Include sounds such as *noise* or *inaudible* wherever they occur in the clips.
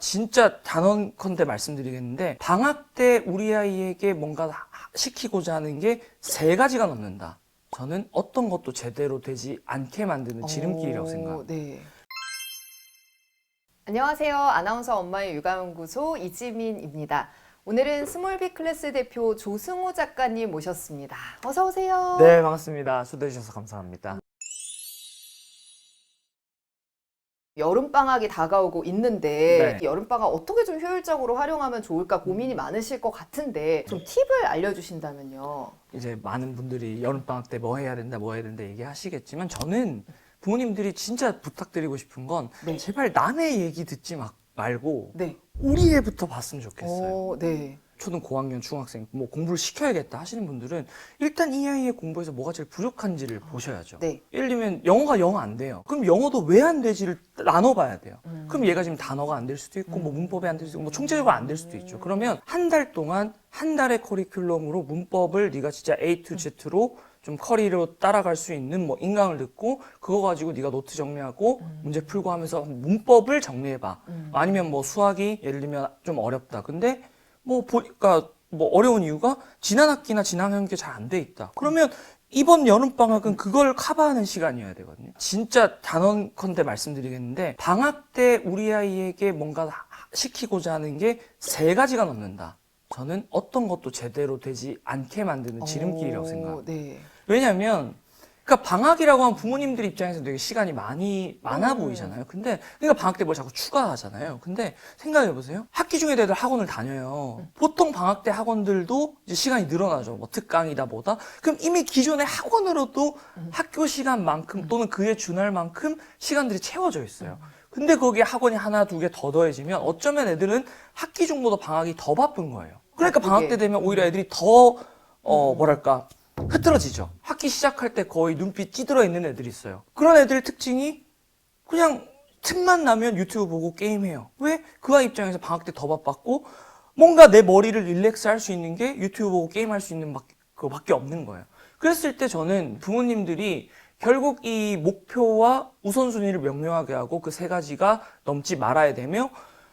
진짜 단언컨대 말씀드리겠는데 방학 때 우리 아이에게 뭔가 시키고자 하는 게 세 가지가 넘는다. 저는 어떤 것도 제대로 되지 않게 만드는 지름길이라고 오, 생각합니다. 네. 안녕하세요. 아나운서 엄마의 육아연구소 이지민입니다. 오늘은 스몰빅 클래스 대표 조승우 작가님 모셨습니다. 어서 오세요. 네, 반갑습니다. 초대해 주셔서 감사합니다. 여름 방학이 다가오고 있는데 네. 여름 방학 어떻게 좀 효율적으로 활용하면 좋을까 고민이 많으실 것 같은데 좀 팁을 알려주신다면요. 이제 많은 분들이 여름방학 때 뭐 해야 된다, 뭐 해야 된다 얘기하시겠지만 저는 부모님들이 진짜 부탁드리고 싶은 건 네. 제발 남의 얘기 듣지 마- 말고 네. 우리 애부터 봤으면 좋겠어요. 오, 네. 초등 고학년 중학생 뭐 공부를 시켜야겠다 하시는 분들은 일단 이 아이의 공부에서 뭐가 제일 부족한지를 보셔야죠. 네. 예를 들면 영어가 영어 안 돼요. 그럼 영어도 왜 안 되지를 나눠봐야 돼요. 음. 그럼 얘가 지금 단어가 안 될 수도 있고 뭐 문법이 안 될 수도 있고 뭐 총체적으로 안 될 수도 있죠. 그러면 한 달 동안 한 달의 커리큘럼으로 문법을 네가 진짜 A to Z로 좀 커리로 따라갈 수 있는 뭐 인강을 듣고 그거 가지고 네가 노트 정리하고 문제 풀고 하면서 문법을 정리해봐. 음. 아니면 뭐 수학이 예를 들면 좀 어렵다. 근데 뭐 보니까 뭐 어려운 이유가 지난 학기나 지난 학기 잘안 돼 있다. 그러면 이번 여름 방학은 그걸 커버하는 시간이어야 되거든요. 진짜 단언컨대 말씀드리겠는데 방학 때 우리 아이에게 뭔가 시키고자 하는 게 세 가지가 넘는다. 저는 어떤 것도 제대로 되지 않게 만드는 지름길이라고 오, 생각합니다. 네. 왜냐하면 그러니까 방학이라고 하면 부모님들 입장에서 되게 시간이 많이 많아 음. 보이잖아요. 근데 그러니까 방학 때 뭘 자꾸 추가하잖아요. 근데 생각해 보세요. 학기 중에 애들 학원을 다녀요. 보통 방학 때 학원들도 이제 시간이 늘어나죠. 뭐 특강이다 뭐다. 그럼 이미 기존의 학원으로도 학교 시간만큼 또는 그에 준할 만큼 시간들이 채워져 있어요. 근데 거기에 학원이 하나 두 개 더 더해지면 어쩌면 애들은 학기 중보다 방학이 더 바쁜 거예요. 그러니까 방학 때 되면 오히려 애들이 더 어, 뭐랄까 흐트러지죠. 학기 시작할 때 거의 눈빛 찌들어 있는 애들이 있어요. 그런 애들의 특징이 그냥 틈만 나면 유튜브 보고 게임해요. 왜? 그 아이 입장에서 방학 때 더 바빴고 뭔가 내 머리를 릴렉스 할 수 있는 게 유튜브 보고 게임할 수 있는 박- 그거밖에 없는 거예요. 그랬을 때 저는 부모님들이 결국 이 목표와 우선순위를 명료하게 하고 그 세 가지가 넘지 말아야 되며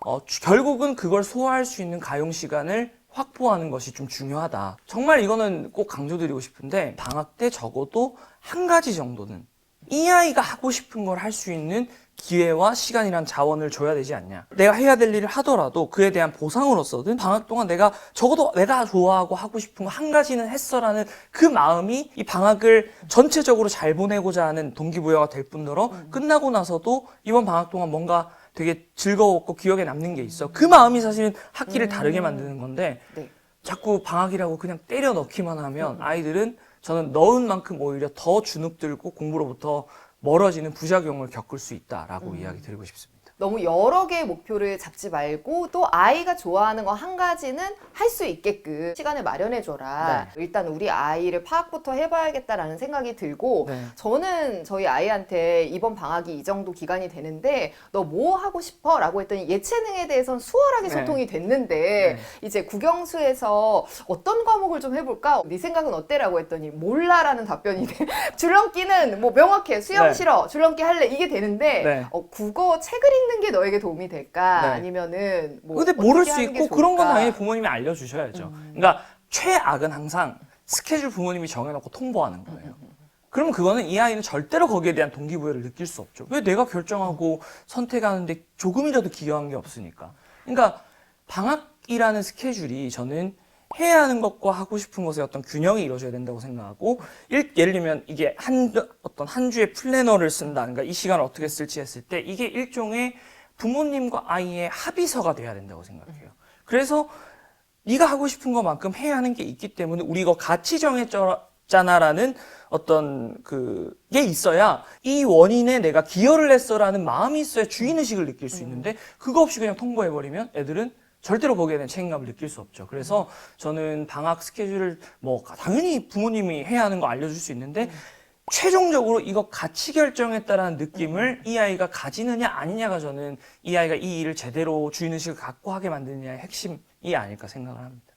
어, 주- 결국은 그걸 소화할 수 있는 가용 시간을 확보하는 것이 좀 중요하다. 정말 이거는 꼭 강조드리고 싶은데 방학 때 적어도 한 가지 정도는 이 아이가 하고 싶은 걸 할 수 있는 기회와 시간이란 자원을 줘야 되지 않냐. 내가 해야 될 일을 하더라도 그에 대한 보상으로서든 방학 동안 내가 적어도 내가 좋아하고 하고 싶은 거 한 가지는 했어라는 그 마음이 이 방학을 전체적으로 잘 보내고자 하는 동기부여가 될 뿐더러 끝나고 나서도 이번 방학 동안 뭔가 되게 즐거웠고 기억에 남는 게 있어. 그 마음이 사실은 학기를 다르게 만드는 건데 네. 자꾸 방학이라고 그냥 때려 넣기만 하면 아이들은 저는 넣은 만큼 오히려 더 주눅들고 공부로부터 멀어지는 부작용을 겪을 수 있다라고 이야기 드리고 싶습니다. 너무 여러 개의 목표를 잡지 말고 또 아이가 좋아하는 거 한 가지는 할 수 있게끔 시간을 마련해 줘라. 일단 우리 아이를 파악부터 해봐야겠다라는 생각이 들고 네. 저는 저희 아이한테 이번 방학이 이 정도 기간이 되는데 너 뭐 하고 싶어? 라고 했더니 예체능에 대해서는 수월하게 네. 소통이 됐는데 이제 국영수에서 어떤 과목을 좀 해볼까? 네 생각은 어때? 라고 했더니 몰라라는 답변이 돼. *laughs* 줄넘기는 뭐 명확해. 수영 네. 싫어. 줄넘기 할래. 이게 되는데 네. 어, 국어 책을 읽는 게 너에게 도움이 될까? 네. 아니면은 뭐 근데 어떻게 모를 수 하는 게 있고 그런 건 좋을까? 당연히 부모님이 알려주셔야죠. 그러니까 최악은 항상 스케줄 부모님이 정해놓고 통보하는 거예요. 그러면 그거는 이 아이는 절대로 거기에 대한 동기부여를 느낄 수 없죠. 왜 내가 결정하고 선택하는데 조금이라도 기여한 게 없으니까. 그러니까 방학이라는 스케줄이 저는 해야 하는 것과 하고 싶은 것의 어떤 균형이 이루어져야 된다고 생각하고 일- 예를 들면 이게 한 어떤 한 주의 플래너를 쓴다. 그러니까 이 시간을 어떻게 쓸지 했을 때 이게 일종의 부모님과 아이의 합의서가 돼야 된다고 생각해요. 그래서 네가 하고 싶은 것만큼 해야 하는 게 있기 때문에 우리 이거 같이 정했잖아라는 어떤 그게 있어야 이 원인에 내가 기여를 했어라는 마음이 있어야 주인 의식을 느낄 수 있는데 그거 없이 그냥 통보해버리면 애들은 절대로 거기에 대한 책임감을 느낄 수 없죠. 그래서 저는 방학 스케줄을 뭐 당연히 부모님이 해야 하는 거 알려줄 수 있는데 최종적으로 이거 같이 결정했다라는 느낌을 이 아이가 가지느냐 아니냐가 저는 이 아이가 이 일을 제대로 주인의식을 갖고 하게 만드느냐의 핵심이 아닐까 생각을 합니다.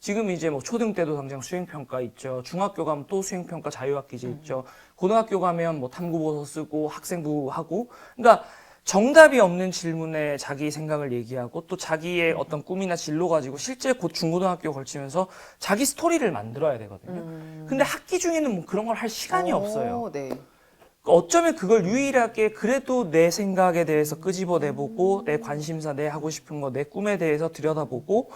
지금 이제 뭐 초등 때도 당장 수행평가 있죠. 중학교 가면 또 수행평가 자유학기제 있죠. 고등학교 가면 뭐 탐구보서 쓰고 학생부 하고. 그러니까 정답이 없는 질문에 자기 생각을 얘기하고 또 자기의 어떤 꿈이나 진로 가지고 실제 곧 중고등학교 걸치면서 자기 스토리를 만들어야 되거든요. 음. 근데 학기 중에는 뭐 그런 걸 할 시간이 어, 없어요. 네. 어쩌면 그걸 유일하게 그래도 내 생각에 대해서 끄집어내보고 내 관심사, 내 하고 싶은 거, 내 꿈에 대해서 들여다보고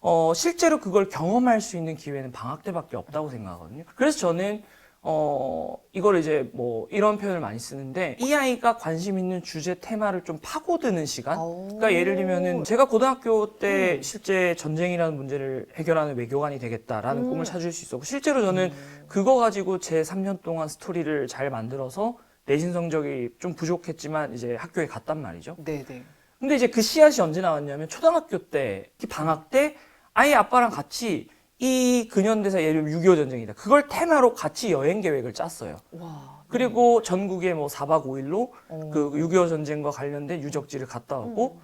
어, 실제로 그걸 경험할 수 있는 기회는 방학 때밖에 없다고 생각하거든요. 그래서 저는 어, 이걸 이제 뭐 이런 표현을 많이 쓰는데 이 아이가 관심 있는 주제 테마를 좀 파고드는 시간? 오. 그러니까 예를 들면은 제가 고등학교 때 음. 실제 전쟁이라는 문제를 해결하는 외교관이 되겠다라는 음. 꿈을 찾을 수 있었고 실제로 저는 그거 가지고 제 3년 동안 스토리를 잘 만들어서 내신 성적이 좀 부족했지만 이제 학교에 갔단 말이죠. 네, 네. 근데 이제 그 씨앗이 언제 나왔냐면 초등학교 때, 특히 방학 때 아이 아빠랑 같이 이 근현대사 예를 들면 6.25 전쟁이다. 그걸 테마로 같이 여행 계획을 짰어요. 와. 그리고 전국에 뭐 4박 5일로 어. 그6.25 전쟁과 관련된 유적지를 갔다 음. 오고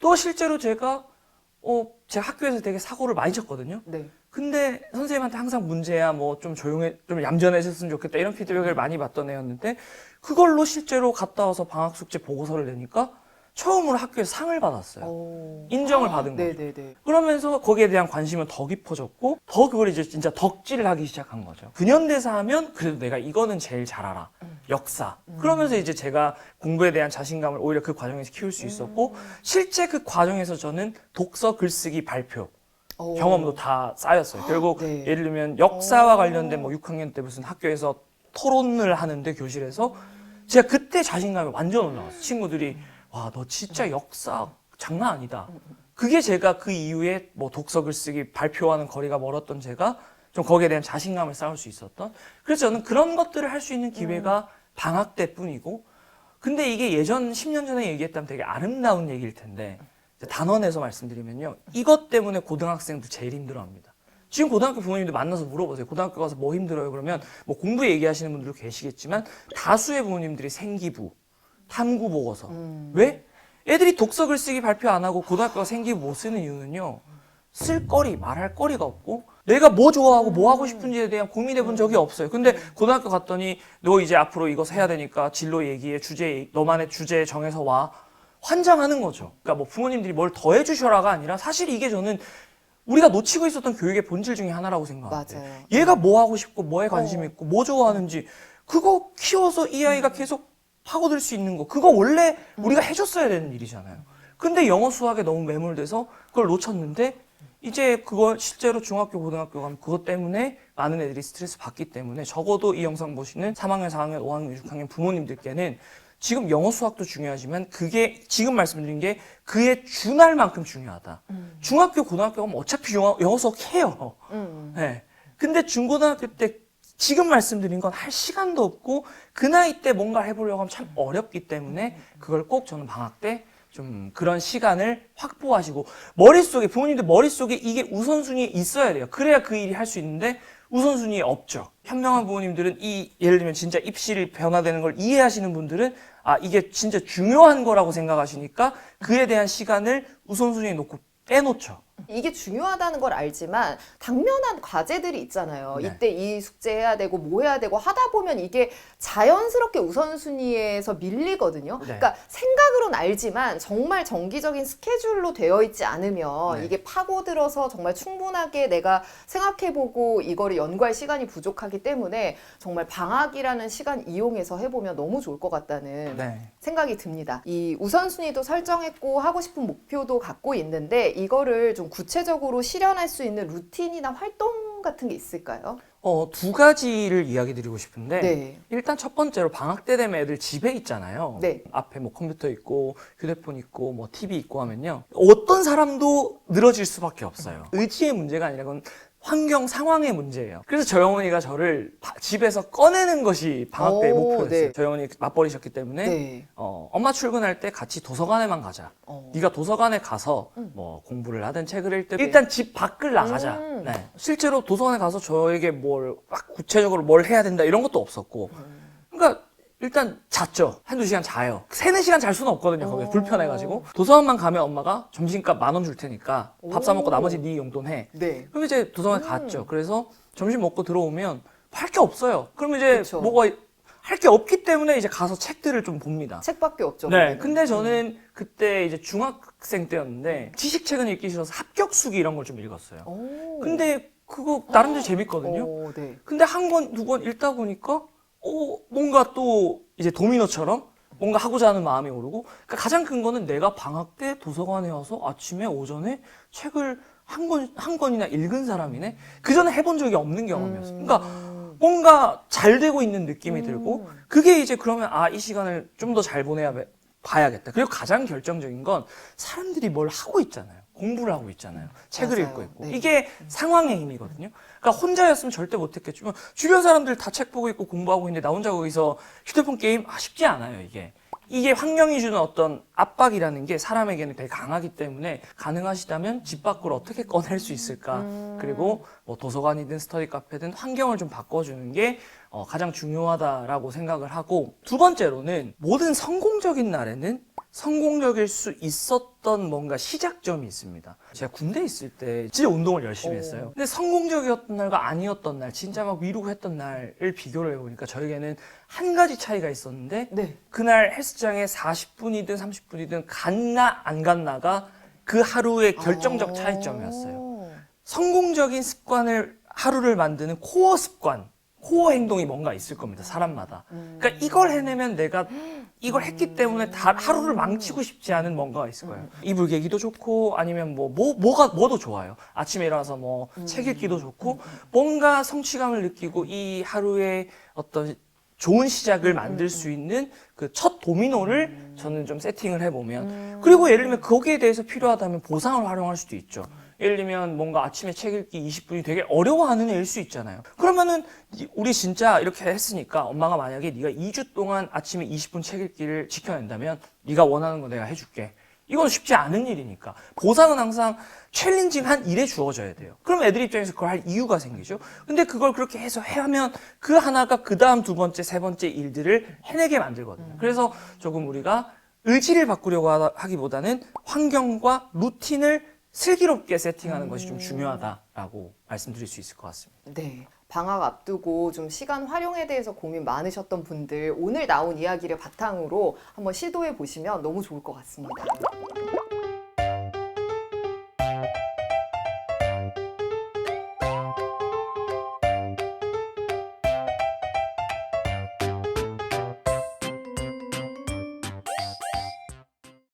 또 실제로 제가 어, 제 학교에서 되게 사고를 많이 쳤거든요. 네. 근데 선생님한테 항상 문제야 뭐 좀 조용해 좀 얌전해졌으면 좋겠다 이런 피드백을 많이 받던 애였는데 그걸로 실제로 갔다 와서 방학 숙제 보고서를 내니까 처음으로 학교에서 상을 받았어요. 오. 인정을 받은 네, 거죠. 네, 네. 그러면서 거기에 대한 관심은 더 깊어졌고 더 그걸 이제 진짜 덕질을 하기 시작한 거죠. 근현대사 하면 그래도 내가 이거는 제일 잘 알아. 역사. 그러면서 이제 제가 공부에 대한 자신감을 오히려 그 과정에서 키울 수 있었고 실제 그 과정에서 저는 독서, 글쓰기, 발표 오. 경험도 다 쌓였어요. 결국 네. 예를 들면 역사와 오. 관련된 뭐 6학년 때 무슨 학교에서 토론을 하는데 교실에서 제가 그때 자신감이 완전 올라왔어요. 친구들이 와 너 진짜 역사 장난 아니다. 그게 제가 그 이후에 뭐 독서 글 쓰기 발표하는 거리가 멀었던 제가 좀 거기에 대한 자신감을 쌓을 수 있었던 그래서 저는 그런 것들을 할 수 있는 기회가 방학 때뿐이고 근데 이게 예전 10년 전에 얘기했다면 되게 아름다운 얘기일 텐데 단원에서 말씀드리면요. 이것 때문에 고등학생들 제일 힘들어합니다. 지금 고등학교 부모님들 만나서 물어보세요. 고등학교 가서 뭐 힘들어요? 그러면 뭐 공부 얘기하시는 분들도 계시겠지만 다수의 부모님들이 생기부, 탐구 보고서. 음. 왜? 애들이 독서 글쓰기 발표 안 하고 고등학교가 생기부 못 쓰는 이유는요. 쓸 거리, 말할 거리가 없고 내가 뭐 좋아하고 뭐 하고 싶은지에 대한 고민해 본 적이 없어요. 근데 고등학교 갔더니 너 이제 앞으로 이거 해야 되니까 진로 얘기해 주제 너만의 주제 정해서 와 환장하는 거죠. 그러니까 뭐 부모님들이 뭘 더 해주셔라가 아니라 사실 이게 저는 우리가 놓치고 있었던 교육의 본질 중에 하나라고 생각해요. 맞아요. 얘가 뭐 하고 싶고 뭐에 관심 어. 있고 뭐 좋아하는지 그거 키워서 이 아이가 계속 파고들 수 있는 거 그거 원래 우리가 해줬어야 되는 일이잖아요. 근데 영어 수학에 너무 매몰돼서 그걸 놓쳤는데 이제 그걸 실제로 중학교 고등학교 가면 그것 때문에 많은 애들이 스트레스 받기 때문에 적어도 이 영상 보시는 3학년 4학년 5학년 6학년 부모님들께는 지금 영어 수학도 중요하지만 그게 지금 말씀드린 게 그에 준할 만큼 중요하다. 중학교 고등학교 가면 어차피 영어, 영어 수학 해요. 음. 네. 근데 중고등학교 때 지금 말씀드린 건 할 시간도 없고 그 나이 때 뭔가 해보려고 하면 참 어렵기 때문에 그걸 꼭 저는 방학 때 좀 그런 시간을 확보하시고 머릿속에 부모님들 머릿속에 이게 우선순위에 있어야 돼요. 그래야 그 일이 할 수 있는데 우선순위에 없죠. 현명한 부모님들은 이 예를 들면 진짜 입시를 변화되는 걸 이해하시는 분들은 아 이게 진짜 중요한 거라고 생각하시니까 그에 대한 시간을 우선순위에 놓고 빼놓죠. 이게 중요하다는 걸 알지만 당면한 과제들이 있잖아요. 네. 이때 이 숙제 해야 되고 뭐 해야 되고 하다 보면 이게 자연스럽게 우선순위에서 밀리거든요. 네. 그러니까 생각으로는 알지만 정말 정기적인 스케줄로 되어 있지 않으면 네. 이게 파고들어서 정말 충분하게 내가 생각해보고 이거를 연구할 시간이 부족하기 때문에 정말 방학이라는 시간 이용해서 해보면 너무 좋을 것 같다는 네. 생각이 듭니다. 이 우선순위도 설정했고 하고 싶은 목표도 갖고 있는데 이거를 좀 구체적으로 실현할 수 있는 루틴이나 활동 같은 게 있을까요? 어, 두 가지를 이야기 드리고 싶은데 네. 일단 첫 번째로 방학 때 되면 애들 집에 있잖아요. 네. 앞에 뭐 컴퓨터 있고 휴대폰 있고 뭐 TV 있고 하면요. 어떤 사람도 늘어질 수밖에 없어요. 의지의 문제가 아니라 그건 환경 상황의 문제예요. 그래서 어머니가 저를 바- 집에서 꺼내는 것이 방학 때 오, 목표였어요. 네. 어머니 맞벌이셨기 때문에 네. 어, 엄마 출근할 때 같이 도서관에만 가자. 어. 네가 도서관에 가서 음. 뭐 공부를 하든 책을 읽든 일단 집 밖을 나가자. 음. 네. 실제로 도서관에 가서 저에게 뭘 막 구체적으로 뭘 해야 된다 이런 것도 없었고. 음. 그러니까 일단 잤죠. 한두 시간 자요. 세네 시간 잘 수는 없거든요. 거기 어. 불편해가지고. 도서관만 가면 엄마가 점심값 만 원 줄 테니까 밥 사 먹고 오. 나머지 네 용돈 해. 네. 그럼 이제 도서관 에 음. 갔죠. 그래서 점심 먹고 들어오면 할 게 없어요. 그럼 이제 그쵸. 뭐가 할 게 없기 때문에 이제 가서 책들을 좀 봅니다. 책밖에 없죠. 네. 거기는. 근데 저는 그때 이제 중학생 때였는데 지식책은 읽기 싫어서 합격수기 이런 걸 좀 읽었어요. 오. 근데 그거 나름대로 재밌거든요. 오, 네. 근데 한 권, 두 권 읽다 보니까, 어, 뭔가 또 이제 도미노처럼 뭔가 하고자 하는 마음이 오르고, 그러니까 가장 큰 거는 내가 방학 때 도서관에 와서 아침에 오전에 책을 한 권, 한 권이나 읽은 사람이네? 그 전에 해본 적이 없는 경험이었어요. 그러니까 뭔가 잘 되고 있는 느낌이 들고, 그게 이제 그러면 아, 이 시간을 좀 더 잘 보내야 봐야겠다. 그리고 가장 결정적인 건 사람들이 뭘 하고 있잖아요. 공부를 하고 있잖아요. 책을 맞아요. 읽고 있고. 네. 이게 상황의 힘이거든요. 그러니까 혼자였으면 절대 못했겠지만 주변 사람들 다 책 보고 있고 공부하고 있는데 나 혼자 거기서 휴대폰 게임 아, 쉽지 않아요. 이게. 이게 환경이 주는 어떤 압박이라는 게 사람에게는 되게 강하기 때문에 가능하시다면 집 밖으로 어떻게 꺼낼 수 있을까. 그리고 뭐 도서관이든 스터디 카페든 환경을 좀 바꿔주는 게 어, 가장 중요하다라고 생각을 하고 두 번째로는 모든 성공적인 날에는 성공적일 수 있었던 뭔가 시작점이 있습니다. 제가 군대 있을 때 진짜 운동을 열심히 오. 했어요. 근데 성공적이었던 날과 아니었던 날, 진짜 막 미루고 했던 날을 비교를 해보니까 저에게는 한 가지 차이가 있었는데 네. 그날 헬스장에 40분이든 30분이든 갔나 안 갔나가 그 하루의 결정적 아. 차이점이었어요. 성공적인 습관을 하루를 만드는 코어 습관, 코어 행동이 뭔가 있을 겁니다. 사람마다. 그러니까 이걸 해내면 내가 *gasps* 이걸 했기 때문에 다 하루를 망치고 싶지 않은 뭔가가 있을 거예요. 이불 개기도 좋고 아니면 뭐, 뭐 뭐가 뭐도 좋아요. 아침에 일어나서 뭐 책 읽기도 좋고 뭔가 성취감을 느끼고 이 하루의 어떤 좋은 시작을 만들 수 있는 그 첫 도미노를 저는 좀 세팅을 해보면 그리고 예를 들면 거기에 대해서 필요하다면 보상을 활용할 수도 있죠. 예를 들면 뭔가 아침에 책 읽기 20분이 되게 어려워하는 애일 수 있잖아요. 그러면은 이- 우리 진짜 이렇게 했으니까 엄마가 만약에 네가 2주 동안 아침에 20분 책 읽기를 지켜낸다면 네가 원하는 거 내가 해줄게. 이건 쉽지 않은 일이니까. 보상은 항상 챌린징한 일에 주어져야 돼요. 그럼 애들 입장에서 그걸 할 이유가 생기죠. 근데 그걸 그렇게 해서 하면 그 하나가 그 다음 두 번째, 세 번째 일들을 해내게 만들거든요. 그래서 조금 우리가 의지를 바꾸려고 하- 하기보다는 환경과 루틴을 슬기롭게 세팅하는 것이 좀 중요하다라고 말씀드릴 수 있을 것 같습니다. 네. 방학 앞두고 좀 시간 활용에 대해서 고민 많으셨던 분들 오늘 나온 이야기를 바탕으로 한번 시도해 보시면 너무 좋을 것 같습니다.